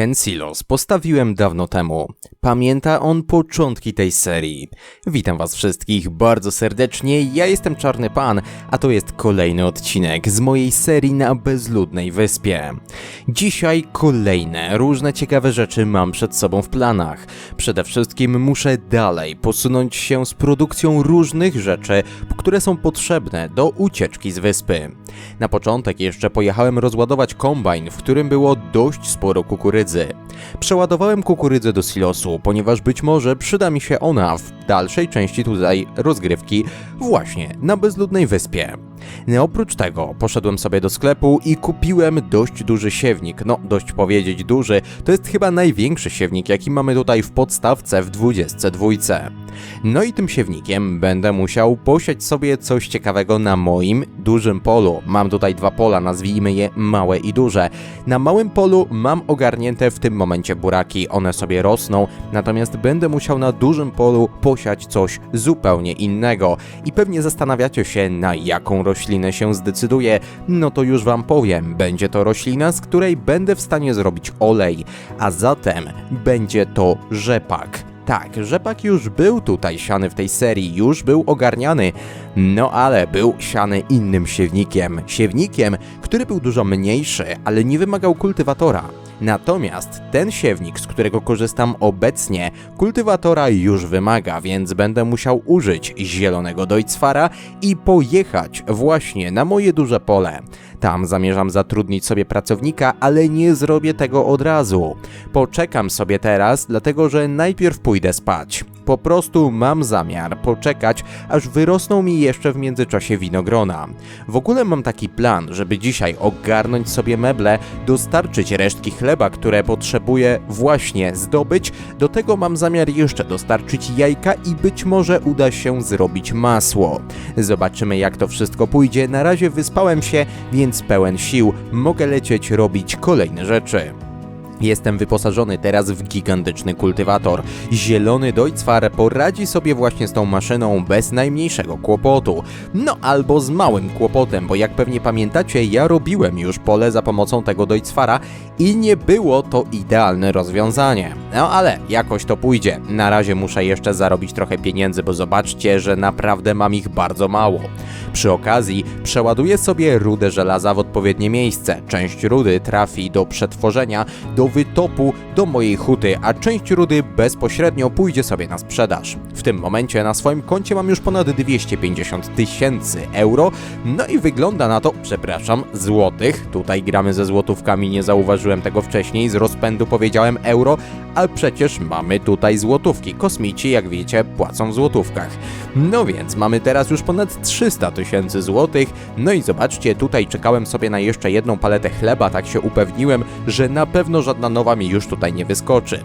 Ten silos postawiłem dawno temu. Pamięta on początki tej serii. Witam was wszystkich bardzo serdecznie, ja jestem Czarny Pan, a to jest kolejny odcinek z mojej serii na bezludnej wyspie. Dzisiaj kolejne różne ciekawe rzeczy mam przed sobą w planach. Przede wszystkim muszę dalej posunąć się z produkcją różnych rzeczy, które są potrzebne do ucieczki z wyspy. Na początek jeszcze pojechałem rozładować kombajn, w którym było dość sporo kukurydzy. Przeładowałem kukurydzę do silosu, ponieważ być może przyda mi się ona w dalszej części tutaj rozgrywki właśnie na bezludnej wyspie. No oprócz tego poszedłem sobie do sklepu i kupiłem dość duży siewnik. No, dość powiedzieć duży, to jest chyba największy siewnik, jaki mamy tutaj w podstawce w 22. No i tym siewnikiem będę musiał posiać sobie coś ciekawego na moim dużym polu. Mam tutaj dwa pola, nazwijmy je małe i duże. Na małym polu mam ogarnięte w tym momencie buraki, one sobie rosną, natomiast będę musiał na dużym polu posiać coś zupełnie innego. I pewnie zastanawiacie się, na jaką roślinę się zdecyduje. No to już wam powiem, będzie to roślina, z której będę w stanie zrobić olej, a zatem będzie to rzepak. Tak, rzepak już był tutaj siany w tej serii, już był ogarniany, no ale był siany innym siewnikiem. Siewnikiem, który był dużo mniejszy, ale nie wymagał kultywatora. Natomiast ten siewnik, z którego korzystam obecnie, kultywatora już wymaga, więc będę musiał użyć zielonego Deutzfara i pojechać właśnie na moje duże pole. Tam zamierzam zatrudnić sobie pracownika, ale nie zrobię tego od razu. Poczekam sobie teraz, dlatego że najpierw pójdę spać. Po prostu mam zamiar poczekać, aż wyrosną mi jeszcze w międzyczasie winogrona. W ogóle mam taki plan, żeby dzisiaj ogarnąć sobie meble, dostarczyć resztki chleba, które potrzebuję właśnie zdobyć. Do tego mam zamiar jeszcze dostarczyć jajka i być może uda się zrobić masło. Zobaczymy jak to wszystko pójdzie. Na razie wyspałem się, więc pełen sił mogę lecieć robić kolejne rzeczy. Jestem wyposażony teraz w gigantyczny kultywator. Zielony Deutzfar poradzi sobie właśnie z tą maszyną bez najmniejszego kłopotu. No albo z małym kłopotem, bo jak pewnie pamiętacie, ja robiłem już pole za pomocą tego Deutzfara i nie było to idealne rozwiązanie. No ale jakoś to pójdzie. Na razie muszę jeszcze zarobić trochę pieniędzy, bo zobaczcie, że naprawdę mam ich bardzo mało. Przy okazji przeładuję sobie rudę żelaza w odpowiednie miejsce. Część rudy trafi do przetworzenia, do wytopu do mojej huty, a część rudy bezpośrednio pójdzie sobie na sprzedaż. W tym momencie na swoim koncie mam już ponad 250 tysięcy euro, no i wygląda na to, przepraszam, złotych. Tutaj gramy ze złotówkami, nie zauważyłem tego wcześniej, z rozpędu powiedziałem euro, a przecież mamy tutaj złotówki. Kosmici, jak wiecie, płacą w złotówkach. No więc mamy teraz już ponad 300 tysięcy złotych. No i zobaczcie, tutaj czekałem sobie na jeszcze jedną paletę chleba, tak się upewniłem, że na pewno żadna nowa mi już tutaj nie wyskoczy.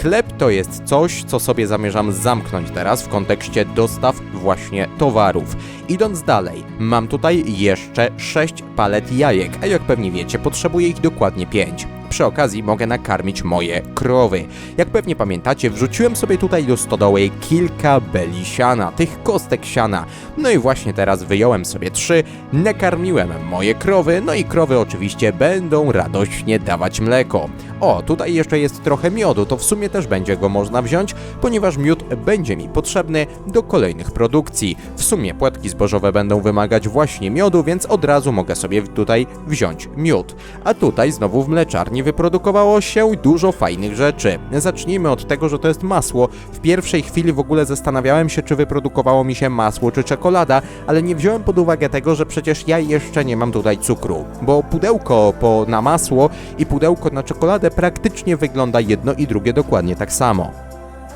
Chleb to jest coś, co sobie zamierzam zamknąć teraz w kontekście dostaw właśnie towarów. Idąc dalej, mam tutaj jeszcze 6 palet jajek, a jak pewnie wiecie, potrzebuję ich dokładnie 5. Przy okazji mogę nakarmić moje krowy. Jak pewnie pamiętacie, wrzuciłem sobie tutaj do stodoły kilka beli siana, tych kostek siana. No i właśnie teraz wyjąłem sobie trzy, nakarmiłem moje krowy, no i krowy oczywiście będą radośnie dawać mleko. O, tutaj jeszcze jest trochę miodu, to w sumie też będzie go można wziąć, ponieważ miód będzie mi potrzebny do kolejnych produkcji. W sumie płatki zbożowe będą wymagać właśnie miodu, więc od razu mogę sobie tutaj wziąć miód. A tutaj znowu w mleczarni wyprodukowało się dużo fajnych rzeczy. Zacznijmy od tego, że to jest masło. W pierwszej chwili w ogóle zastanawiałem się, czy wyprodukowało mi się masło czy czekolada, ale nie wziąłem pod uwagę tego, że przecież ja jeszcze nie mam tutaj cukru, bo pudełko po, na masło i pudełko na czekoladę praktycznie wygląda jedno i drugie dokładnie tak samo.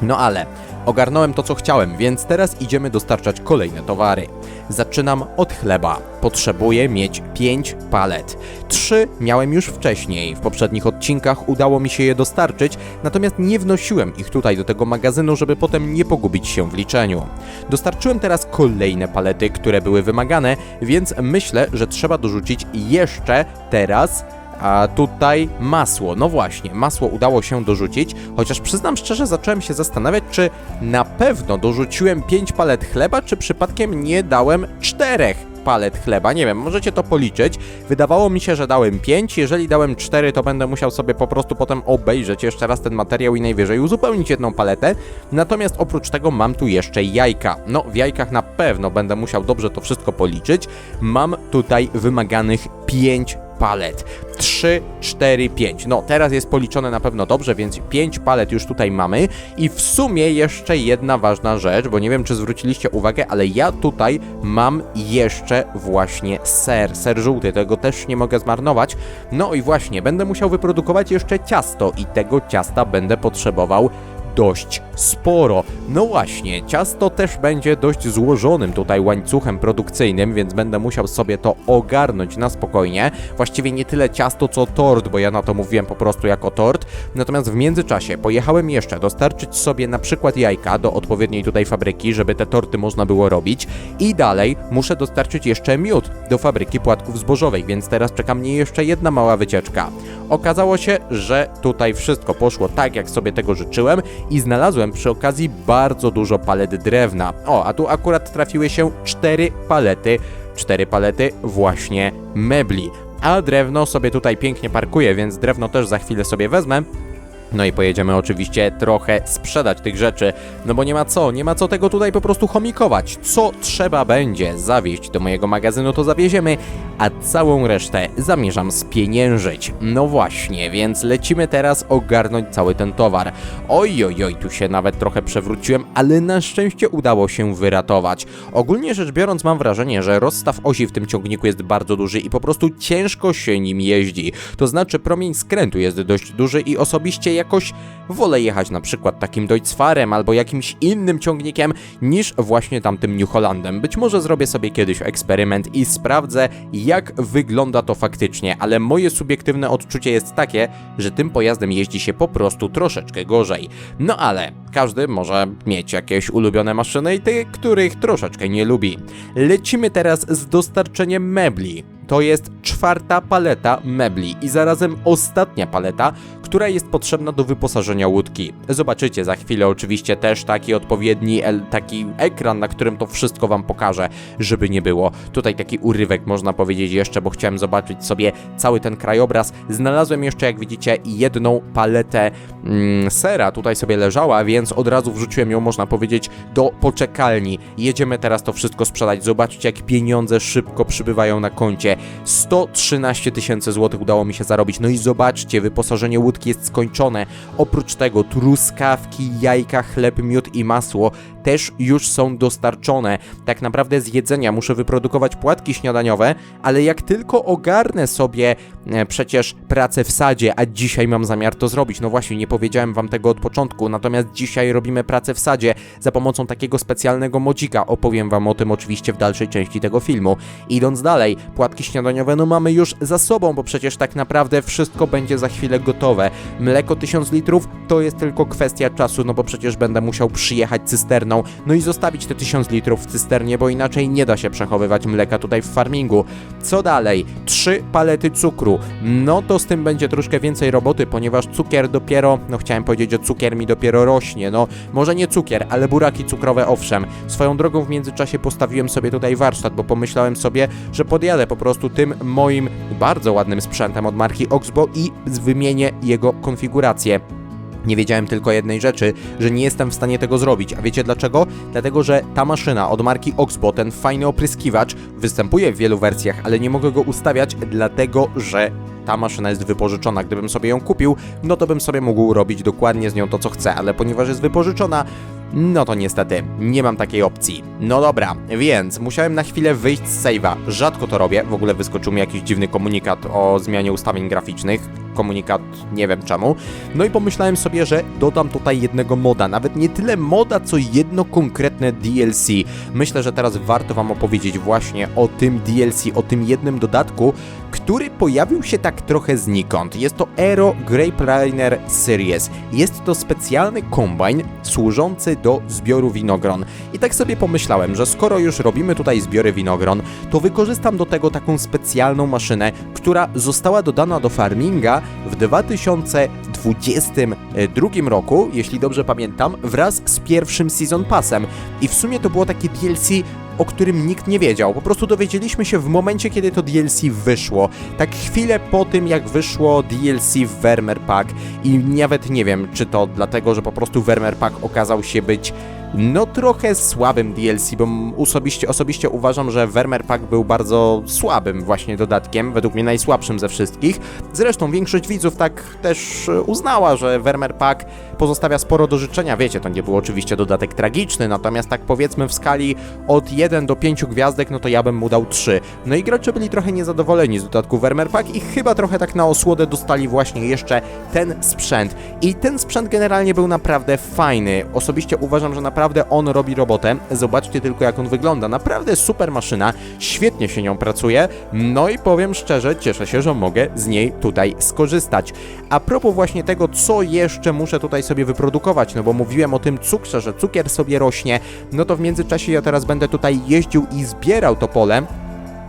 No ale ogarnąłem to co chciałem, więc teraz idziemy dostarczać kolejne towary. Zaczynam od chleba. Potrzebuję mieć 5 palet. 3 miałem już wcześniej. W poprzednich odcinkach udało mi się je dostarczyć, natomiast nie wnosiłem ich tutaj do tego magazynu, żeby potem nie pogubić się w liczeniu. Dostarczyłem teraz kolejne palety, które były wymagane, więc myślę, że trzeba dorzucić jeszcze teraz a tutaj masło. No właśnie, masło udało się dorzucić, chociaż przyznam szczerze, zacząłem się zastanawiać, czy na pewno dorzuciłem 5 palet chleba, czy przypadkiem nie dałem 4. palet chleba. Nie wiem, możecie to policzyć. Wydawało mi się, że dałem 5. Jeżeli dałem 4, to będę musiał sobie po prostu potem obejrzeć jeszcze raz ten materiał i najwyżej uzupełnić jedną paletę. Natomiast oprócz tego mam tu jeszcze jajka. No, w jajkach na pewno będę musiał dobrze to wszystko policzyć. Mam tutaj wymaganych 5 palet. 3, 4, 5. No, teraz jest policzone na pewno dobrze, więc 5 palet już tutaj mamy. I w sumie jeszcze jedna ważna rzecz, bo nie wiem, czy zwróciliście uwagę, ale ja tutaj mam jeszcze właśnie ser. Ser żółty, tego też nie mogę zmarnować. No i właśnie, będę musiał wyprodukować jeszcze ciasto i tego ciasta będę potrzebował dość sporo. No właśnie, ciasto też będzie dość złożonym tutaj łańcuchem produkcyjnym, więc będę musiał sobie to ogarnąć na spokojnie. Właściwie nie tyle ciasto, co tort, bo ja na to mówiłem po prostu jako tort. Natomiast w międzyczasie pojechałem jeszcze dostarczyć sobie na przykład jajka do odpowiedniej tutaj fabryki, żeby te torty można było robić. I dalej muszę dostarczyć jeszcze miód do fabryki płatków zbożowej, więc teraz czeka mnie jeszcze jedna mała wycieczka. Okazało się, że tutaj wszystko poszło tak, jak sobie tego życzyłem i znalazłem przy okazji bardzo dużo palet drewna. O, a tu akurat trafiły się cztery palety, cztery palety właśnie mebli. A drewno sobie tutaj pięknie parkuje, więc drewno też za chwilę sobie wezmę. No i pojedziemy oczywiście trochę sprzedać tych rzeczy, no bo nie ma co, nie ma co tego tutaj po prostu chomikować. Co trzeba będzie zawieźć do mojego magazynu, to zawieziemy, a całą resztę zamierzam spieniężyć. No właśnie, więc lecimy teraz ogarnąć cały ten towar. Oj, oj, oj, tu się nawet trochę przewróciłem, ale na szczęście udało się wyratować. Ogólnie rzecz biorąc mam wrażenie, że rozstaw osi w tym ciągniku jest bardzo duży i po prostu ciężko się nim jeździ. To znaczy promień skrętu jest dość duży i osobiście jakoś wolę jechać na przykład takim Deutzfarem albo jakimś innym ciągnikiem niż właśnie tamtym New Hollandem. Być może zrobię sobie kiedyś eksperyment i sprawdzę jak wygląda to faktycznie, ale moje subiektywne odczucie jest takie, że tym pojazdem jeździ się po prostu troszeczkę gorzej. No ale każdy może mieć jakieś ulubione maszyny i tych, których troszeczkę nie lubi. Lecimy teraz z dostarczeniem mebli. To jest czwarta paleta mebli i zarazem ostatnia paleta, która jest potrzebna do wyposażenia łódki. Zobaczycie za chwilę oczywiście też taki odpowiedni taki ekran, na którym to wszystko wam pokażę, żeby nie było. Tutaj taki urywek można powiedzieć jeszcze, bo chciałem zobaczyć sobie cały ten krajobraz. Znalazłem jeszcze, jak widzicie, jedną paletę mm, sera, tutaj sobie leżała, więc od razu wrzuciłem ją, można powiedzieć, do poczekalni. Jedziemy teraz to wszystko sprzedać. Zobaczcie, jak pieniądze szybko przybywają na koncie. 113 tysięcy złotych udało mi się zarobić. No i zobaczcie, wyposażenie łódki jest skończone. Oprócz tego truskawki, jajka, chleb, miód i masło też już są dostarczone. Tak naprawdę z jedzenia muszę wyprodukować płatki śniadaniowe, ale jak tylko ogarnę sobie e, przecież pracę w sadzie, a dzisiaj mam zamiar to zrobić, no właśnie, nie powiedziałem wam tego od początku, natomiast dzisiaj robimy pracę w sadzie za pomocą takiego specjalnego modzika. Opowiem wam o tym oczywiście w dalszej części tego filmu. Idąc dalej, płatki śniadaniowe no mamy już za sobą, bo przecież tak naprawdę wszystko będzie za chwilę gotowe. Mleko 1000 litrów to jest tylko kwestia czasu, no bo przecież będę musiał przyjechać cysterną, no i zostawić te 1000 litrów w cysternie, bo inaczej nie da się przechowywać mleka tutaj w farmingu. Co dalej? Trzy palety cukru. No to z tym będzie troszkę więcej roboty, ponieważ cukier dopiero, no chciałem powiedzieć, że cukier mi dopiero rośnie, no może nie cukier, ale buraki cukrowe owszem. Swoją drogą w międzyczasie postawiłem sobie tutaj warsztat, bo pomyślałem sobie, że podjadę po prostu tym moim bardzo ładnym sprzętem od marki Oxbo i wymienię jego konfigurację. Nie wiedziałem tylko jednej rzeczy, że nie jestem w stanie tego zrobić. A wiecie dlaczego? Dlatego, że ta maszyna od marki Oxbo, ten fajny opryskiwacz, występuje w wielu wersjach, ale nie mogę go ustawiać, dlatego że ta maszyna jest wypożyczona. Gdybym sobie ją kupił, no to bym sobie mógł robić dokładnie z nią to, co chcę, ale ponieważ jest wypożyczona, no to niestety nie mam takiej opcji. No dobra, więc musiałem na chwilę wyjść z save'a. Rzadko to robię, w ogóle wyskoczył mi jakiś dziwny komunikat o zmianie ustawień graficznych. Komunikat nie wiem czemu. No i pomyślałem sobie, że dodam tutaj jednego moda. Nawet nie tyle moda, co jedno konkretne DLC. Myślę, że teraz warto Wam opowiedzieć właśnie o tym DLC, o tym jednym dodatku, który pojawił się tak trochę znikąd. Jest to Aero Grape Liner Series. Jest to specjalny kombajn służący do zbioru winogron. I tak sobie pomyślałem, że skoro już robimy tutaj zbiory winogron, to wykorzystam do tego taką specjalną maszynę, która została dodana do farminga w 2022 roku, jeśli dobrze pamiętam, wraz z pierwszym Season Passem. I w sumie to było takie DLC o którym nikt nie wiedział. Po prostu dowiedzieliśmy się w momencie, kiedy to DLC wyszło. Tak chwilę po tym, jak wyszło DLC w Vermeer Pack i nawet nie wiem, czy to dlatego, że po prostu Vermeer Pack okazał się być no trochę słabym DLC, bo osobiście, osobiście uważam, że Vermeer Pack był bardzo słabym właśnie dodatkiem, według mnie najsłabszym ze wszystkich. Zresztą większość widzów tak też e, uznała, że Vermeer Pack pozostawia sporo do życzenia. Wiecie, to nie był oczywiście dodatek tragiczny, natomiast tak powiedzmy w skali od 1 do 5 gwiazdek, no to ja bym mu dał 3. No i gracze byli trochę niezadowoleni z dodatku Vermeer Pack i chyba trochę tak na osłodę dostali właśnie jeszcze ten sprzęt. I ten sprzęt generalnie był naprawdę fajny. Osobiście uważam, że naprawdę on robi robotę. Zobaczcie tylko jak on wygląda. Naprawdę super maszyna, świetnie się nią pracuje. No i powiem szczerze, cieszę się, że mogę z niej tutaj skorzystać. A propos właśnie tego, co jeszcze muszę tutaj sobie wyprodukować, no bo mówiłem o tym cukrze, że cukier sobie rośnie, no to w międzyczasie ja teraz będę tutaj jeździł i zbierał to pole,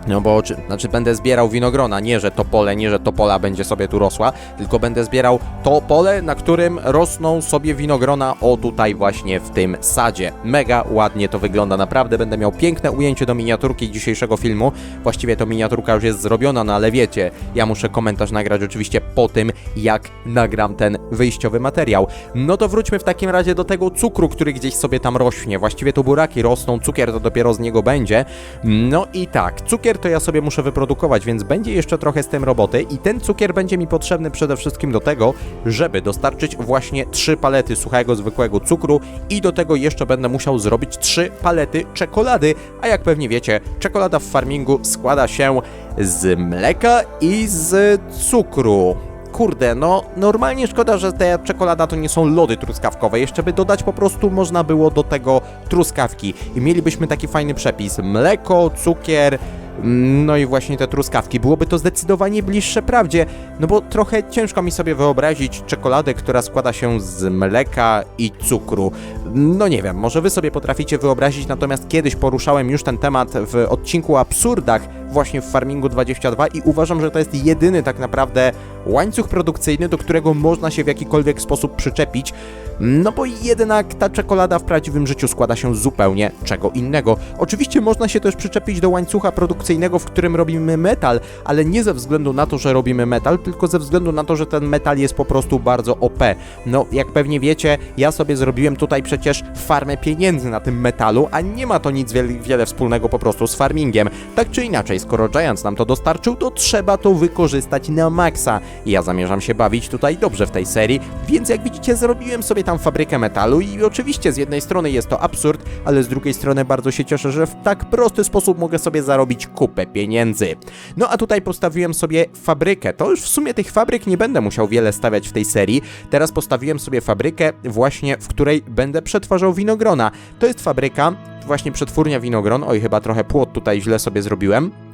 no bo, czy, znaczy będę zbierał winogrona, nie że to pole, nie że to pola będzie sobie tu rosła, tylko będę zbierał to pole, na którym rosną sobie winogrona, o tutaj właśnie w tym sadzie. Mega ładnie to wygląda, naprawdę będę miał piękne ujęcie do miniaturki dzisiejszego filmu. Właściwie to miniaturka już jest zrobiona, no ale wiecie, ja muszę komentarz nagrać oczywiście po tym, jak nagram ten wyjściowy materiał. No to wróćmy w takim razie do tego cukru, który gdzieś sobie tam rośnie. Właściwie to buraki rosną, cukier to dopiero z niego będzie. No i tak, cukier cukier to ja sobie muszę wyprodukować, więc będzie jeszcze trochę z tym roboty i ten cukier będzie mi potrzebny przede wszystkim do tego, żeby dostarczyć właśnie trzy palety suchego, zwykłego cukru i do tego jeszcze będę musiał zrobić trzy palety czekolady, a jak pewnie wiecie, czekolada w farmingu składa się z mleka i z cukru kurde, no normalnie szkoda, że te czekolada to nie są lody truskawkowe. Jeszcze by dodać po prostu można było do tego truskawki i mielibyśmy taki fajny przepis. Mleko, cukier, no i właśnie te truskawki. Byłoby to zdecydowanie bliższe prawdzie, no bo trochę ciężko mi sobie wyobrazić czekoladę, która składa się z mleka i cukru. No nie wiem, może wy sobie potraficie wyobrazić, natomiast kiedyś poruszałem już ten temat w odcinku o absurdach właśnie w Farmingu 22 i uważam, że to jest jedyny tak naprawdę łańcuch produkcyjny, do którego można się w jakikolwiek sposób przyczepić, no bo jednak ta czekolada w prawdziwym życiu składa się zupełnie czego innego. Oczywiście można się też przyczepić do łańcucha produkcyjnego, w którym robimy metal, ale nie ze względu na to, że robimy metal, tylko ze względu na to, że ten metal jest po prostu bardzo OP. No, jak pewnie wiecie, ja sobie zrobiłem tutaj przecież farmę pieniędzy na tym metalu, a nie ma to nic wiele, wspólnego po prostu z farmingiem. Tak czy inaczej, skoro Giants nam to dostarczył, to trzeba to wykorzystać na maksa. Ja zamierzam się bawić tutaj dobrze w tej serii, więc jak widzicie, zrobiłem sobie tam fabrykę metalu i oczywiście z jednej strony jest to absurd, ale z drugiej strony bardzo się cieszę, że w tak prosty sposób mogę sobie zarobić kupę pieniędzy. No a tutaj postawiłem sobie fabrykę. To już w sumie tych fabryk nie będę musiał wiele stawiać w tej serii. Teraz postawiłem sobie fabrykę właśnie, w której będę przetwarzał winogrona. To jest fabryka, właśnie przetwórnia winogron. Oj, chyba trochę płot tutaj źle sobie zrobiłem.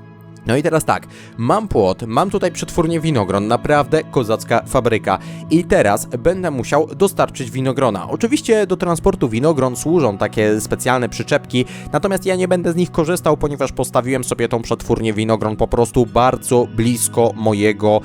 No i teraz tak, mam płot, mam tutaj przetwórnię winogron, naprawdę kozacka fabryka i teraz będę musiał dostarczyć winogrona. Oczywiście do transportu winogron służą takie specjalne przyczepki, natomiast ja nie będę z nich korzystał, ponieważ postawiłem sobie tą przetwórnię winogron po prostu bardzo blisko mojego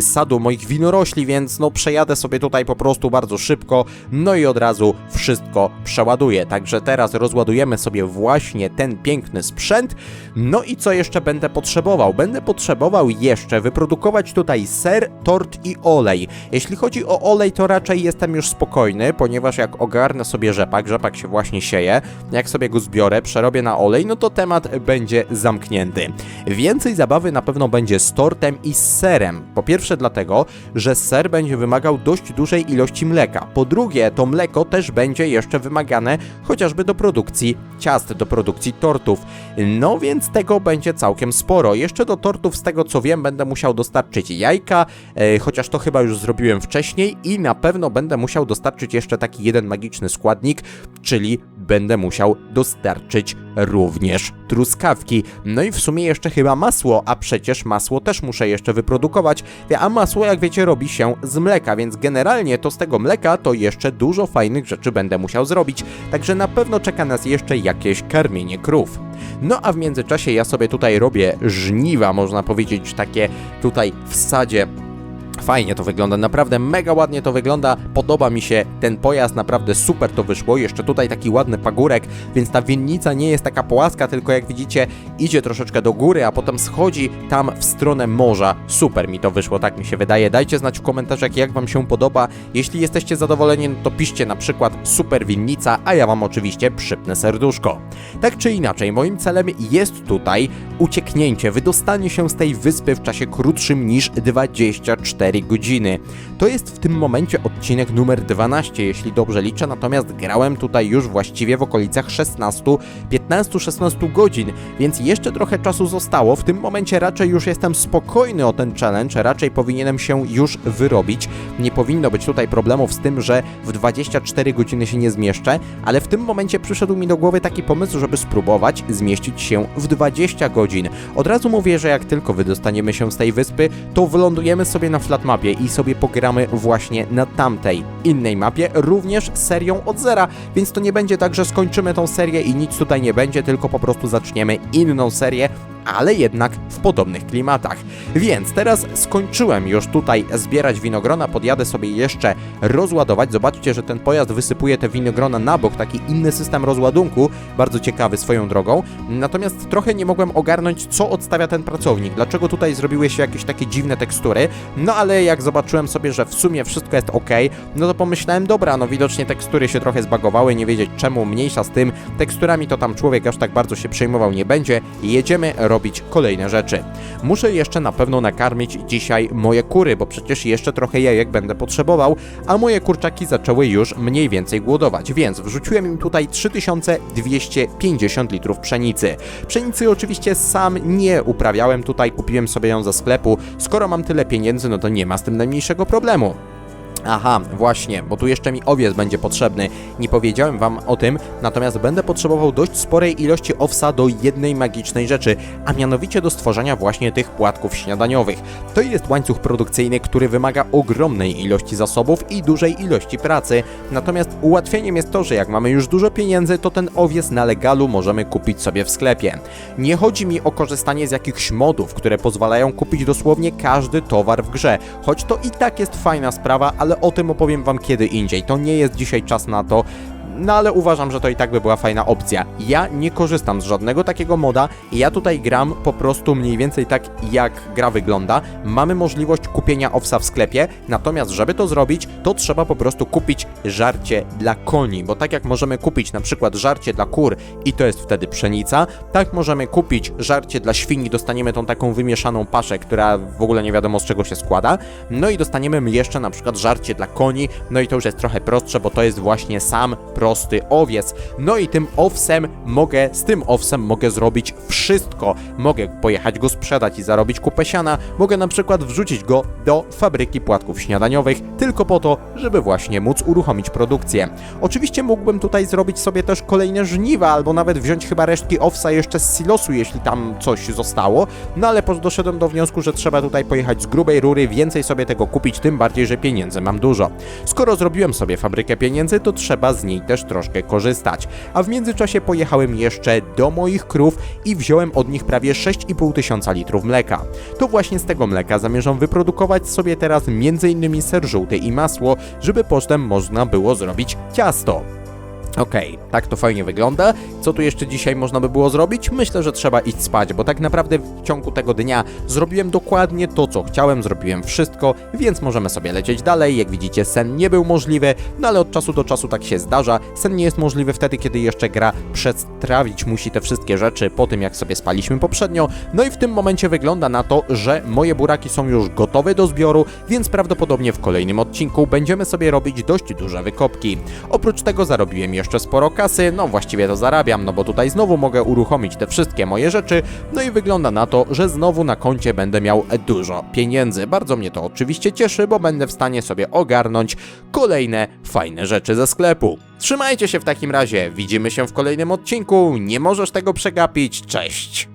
sadu, moich winorośli, więc no przejadę sobie tutaj po prostu bardzo szybko, no i od razu wszystko przeładuję. Także teraz rozładujemy sobie właśnie ten piękny sprzęt, no i co jeszcze będę potrzebował? potrzebował? Będę potrzebował jeszcze wyprodukować tutaj ser, tort i olej. Jeśli chodzi o olej, to raczej jestem już spokojny, ponieważ jak ogarnę sobie rzepak, rzepak się właśnie sieje, jak sobie go zbiorę, przerobię na olej, no to temat będzie zamknięty. Więcej zabawy na pewno będzie z tortem i z serem. Po pierwsze dlatego, że ser będzie wymagał dość dużej ilości mleka. Po drugie, to mleko też będzie jeszcze wymagane chociażby do produkcji ciast, do produkcji tortów. No więc tego będzie całkiem sporo. Jeszcze do tortów, z tego co wiem, będę musiał dostarczyć jajka, e, chociaż to chyba już zrobiłem wcześniej i na pewno będę musiał dostarczyć jeszcze taki jeden magiczny składnik, czyli będę musiał dostarczyć również truskawki. No i w sumie jeszcze chyba masło, a przecież masło też muszę jeszcze wyprodukować, a masło jak wiecie robi się z mleka, więc generalnie to z tego mleka to jeszcze dużo fajnych rzeczy będę musiał zrobić, także na pewno czeka nas jeszcze jakieś karmienie krów. No a w międzyczasie ja sobie tutaj robię żniwa, można powiedzieć takie tutaj w sadzie Fajnie to wygląda, naprawdę mega ładnie to wygląda. Podoba mi się ten pojazd, naprawdę super to wyszło. Jeszcze tutaj taki ładny pagórek, więc ta winnica nie jest taka płaska, tylko jak widzicie, idzie troszeczkę do góry, a potem schodzi tam w stronę morza. Super mi to wyszło, tak mi się wydaje. Dajcie znać w komentarzach, jak Wam się podoba. Jeśli jesteście zadowoleni, no to piszcie na przykład super winnica, a ja Wam oczywiście przypnę serduszko. Tak czy inaczej, moim celem jest tutaj ucieknięcie, wydostanie się z tej wyspy w czasie krótszym niż 24 godziny. To jest w tym momencie odcinek numer 12, jeśli dobrze liczę, natomiast grałem tutaj już właściwie w okolicach 16, 15-16 godzin, więc jeszcze trochę czasu zostało. W tym momencie raczej już jestem spokojny o ten challenge, raczej powinienem się już wyrobić. Nie powinno być tutaj problemów z tym, że w 24 godziny się nie zmieszczę, ale w tym momencie przyszedł mi do głowy taki pomysł, żeby spróbować zmieścić się w 20 godzin. Od razu mówię, że jak tylko wydostaniemy się z tej wyspy, to wylądujemy sobie na flatmapie i sobie pogramy właśnie na tamtej innej mapie, również serią od zera, więc to nie będzie tak, że skończymy tą serię i nic tutaj nie będzie, tylko po prostu zaczniemy inną serię, ale jednak w podobnych klimatach. Więc teraz skończyłem już tutaj zbierać winogrona, podjadę sobie jeszcze rozładować. Zobaczcie, że ten pojazd wysypuje te winogrona na bok, taki inny system rozładunku, bardzo ciekawy swoją drogą. Natomiast trochę nie mogłem ogarnąć, co odstawia ten pracownik, dlaczego tutaj zrobiły się jakieś takie dziwne tekstury. No ale jak zobaczyłem sobie, że w sumie wszystko jest ok, no to pomyślałem, dobra, no widocznie tekstury się trochę zbagowały, nie wiedzieć czemu, mniejsza z tym. Teksturami to tam człowiek aż tak bardzo się przejmował nie będzie. Jedziemy robić kolejne rzeczy. Muszę jeszcze na pewno nakarmić dzisiaj moje kury, bo przecież jeszcze trochę jajek będę potrzebował, a moje kurczaki zaczęły już mniej więcej głodować, więc wrzuciłem im tutaj 3250 litrów pszenicy. Pszenicy oczywiście sam nie uprawiałem tutaj, kupiłem sobie ją ze sklepu. Skoro mam tyle pieniędzy, no to nie ma z tym najmniejszego problemu. Aha, właśnie, bo tu jeszcze mi owiec będzie potrzebny. Nie powiedziałem wam o tym, natomiast będę potrzebował dość sporej ilości owsa do jednej magicznej rzeczy, a mianowicie do stworzenia właśnie tych płatków śniadaniowych. To jest łańcuch produkcyjny, który wymaga ogromnej ilości zasobów i dużej ilości pracy. Natomiast ułatwieniem jest to, że jak mamy już dużo pieniędzy, to ten owiec na legalu możemy kupić sobie w sklepie. Nie chodzi mi o korzystanie z jakichś modów, które pozwalają kupić dosłownie każdy towar w grze, choć to i tak jest fajna sprawa, ale o tym opowiem wam kiedy indziej. To nie jest dzisiaj czas na to. No ale uważam, że to i tak by była fajna opcja. Ja nie korzystam z żadnego takiego moda ja tutaj gram po prostu mniej więcej tak jak gra wygląda. Mamy możliwość kupienia owsa w sklepie, natomiast żeby to zrobić, to trzeba po prostu kupić żarcie dla koni, bo tak jak możemy kupić na przykład żarcie dla kur i to jest wtedy pszenica, tak możemy kupić żarcie dla świni, dostaniemy tą taką wymieszaną paszę, która w ogóle nie wiadomo z czego się składa, no i dostaniemy jeszcze na przykład żarcie dla koni, no i to już jest trochę prostsze, bo to jest właśnie sam prosty owiec. No i tym owsem mogę, z tym owsem mogę zrobić wszystko. Mogę pojechać go sprzedać i zarobić kupę siana, mogę na przykład wrzucić go do fabryki płatków śniadaniowych, tylko po to, żeby właśnie móc uruchomić produkcję. Oczywiście mógłbym tutaj zrobić sobie też kolejne żniwa, albo nawet wziąć chyba resztki owsa jeszcze z silosu, jeśli tam coś zostało, no ale doszedłem do wniosku, że trzeba tutaj pojechać z grubej rury, więcej sobie tego kupić, tym bardziej, że pieniędzy mam dużo. Skoro zrobiłem sobie fabrykę pieniędzy, to trzeba z niej też troszkę korzystać. A w międzyczasie pojechałem jeszcze do moich krów i wziąłem od nich prawie 6,5 tysiąca litrów mleka. To właśnie z tego mleka zamierzam wyprodukować sobie teraz m.in. ser żółty i masło, żeby potem można było zrobić ciasto. Okej, tak to fajnie wygląda. Co tu jeszcze dzisiaj można by było zrobić? Myślę, że trzeba iść spać, bo tak naprawdę w ciągu tego dnia zrobiłem dokładnie to, co chciałem, zrobiłem wszystko, więc możemy sobie lecieć dalej. Jak widzicie, sen nie był możliwy, no ale od czasu do czasu tak się zdarza. Sen nie jest możliwy wtedy, kiedy jeszcze gra przetrawić musi te wszystkie rzeczy po tym, jak sobie spaliśmy poprzednio. No i w tym momencie wygląda na to, że moje buraki są już gotowe do zbioru, więc prawdopodobnie w kolejnym odcinku będziemy sobie robić dość duże wykopki. Oprócz tego zarobiłem jeszcze sporo kasy, no właściwie to zarabiam, no bo tutaj znowu mogę uruchomić te wszystkie moje rzeczy, no i wygląda na to, że znowu na koncie będę miał dużo pieniędzy. Bardzo mnie to oczywiście cieszy, bo będę w stanie sobie ogarnąć kolejne fajne rzeczy ze sklepu. Trzymajcie się w takim razie, widzimy się w kolejnym odcinku, nie możesz tego przegapić, cześć!